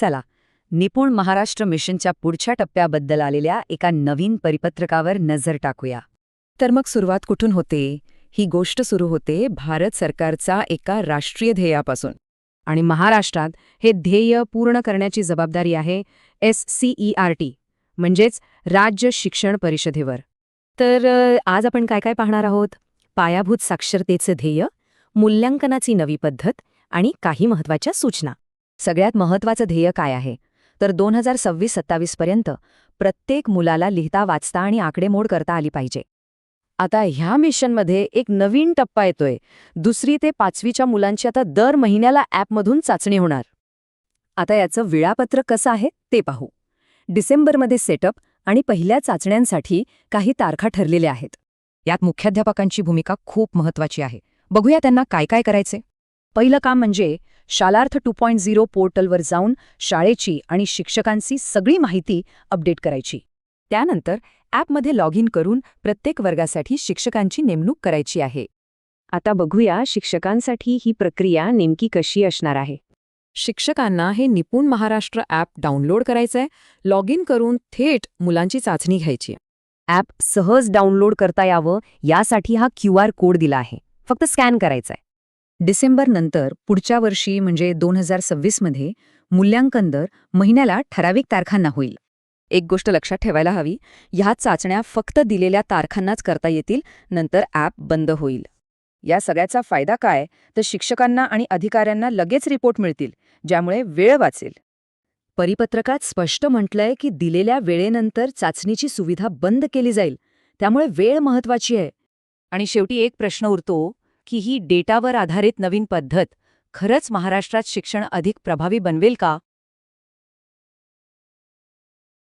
चला निपुण महाराष्ट्र मिशनच्या पुढच्या टप्प्याबद्दल आलेल्या एका नवीन परिपत्रकावर नजर टाकूया. तर मग सुरुवात कुठून होते? ही गोष्ट सुरू होते भारत सरकारचा एका राष्ट्रीय ध्येयापासून. आणि महाराष्ट्रात हे ध्येय पूर्ण करण्याची जबाबदारी आहे S C E R T म्हणजेच राज्य शिक्षण परिषदेवर. तर आज आपण काय काय पाहणार आहोत? पायाभूत साक्षरतेचे ध्येय मूल्यांकनाची नवी पद्धत आणि काही महत्त्वाच्या सूचना. सगळ्यात महत्वाचं ध्येय काय आहे? तर दोन हजार सव्वीस सत्तावीसपर्यंत प्रत्येक मुलाला लिहिता वाचता आणि आकडेमोड करता आली पाहिजे. आता ह्या मिशनमध्ये एक नवीन टप्पा येतोय. दुसरी ते पाचवीच्या मुलांची आता दर महिन्याला ॲपमधून चाचणी होणार. आता याचं वेळापत्रक कसं आहे ते पाहू. डिसेंबरमध्ये सेटअप आणि पहिल्या चाचण्यांसाठी काही तारखा ठरलेल्या आहेत. यात मुख्याध्यापकांची भूमिका खूप महत्वाची आहे. बघूया त्यांना काय काय करायचे पहिलं काम म्हणजे शालार्थ टू पॉईंट झिरो पोर्टलवर जाऊन शाळेची आणि शिक्षकांची सगळी माहिती अपडेट करायची. त्यानंतर ॲपमध्ये लॉग इन करून प्रत्येक वर्गासाठी शिक्षकांची नेमणूक करायची आहे. आता बघूया शिक्षकांसाठी ही प्रक्रिया नेमकी कशी असणार आहे. शिक्षकांना हे निपुण महाराष्ट्र ॲप डाउनलोड करायचंय लॉग इन करून थेट मुलांची चाचणी घ्यायची. ॲप सहज डाउनलोड करता यावं यासाठी हा क्यू आर कोड दिला आहे फक्त स्कॅन करायचा आहे डिसेंबरनंतर पुढच्या वर्षी म्हणजे दोन हजार सव्वीसमध्ये मूल्यांकन दर महिन्याला ठराविक तारखांना होईल. एक गोष्ट लक्षात ठेवायला हवी ह्या चाचण्या फक्त दिलेल्या तारखांनाच करता येतील नंतर ॲप बंद होईल. या सगळ्याचा फायदा काय? तर शिक्षकांना आणि अधिकाऱ्यांना लगेच रिपोर्ट मिळतील ज्यामुळे वेळ वाचेल. परिपत्रकात स्पष्ट म्हटलंय की दिलेल्या वेळेनंतर चाचणीची सुविधा बंद केली जाईल त्यामुळे वेळ महत्वाची आहे. आणि शेवटी एक प्रश्न उरतो की ही डेटावर आधारित नवीन पद्धत खरंच महाराष्ट्रात शिक्षण अधिक प्रभावी बनवेल का?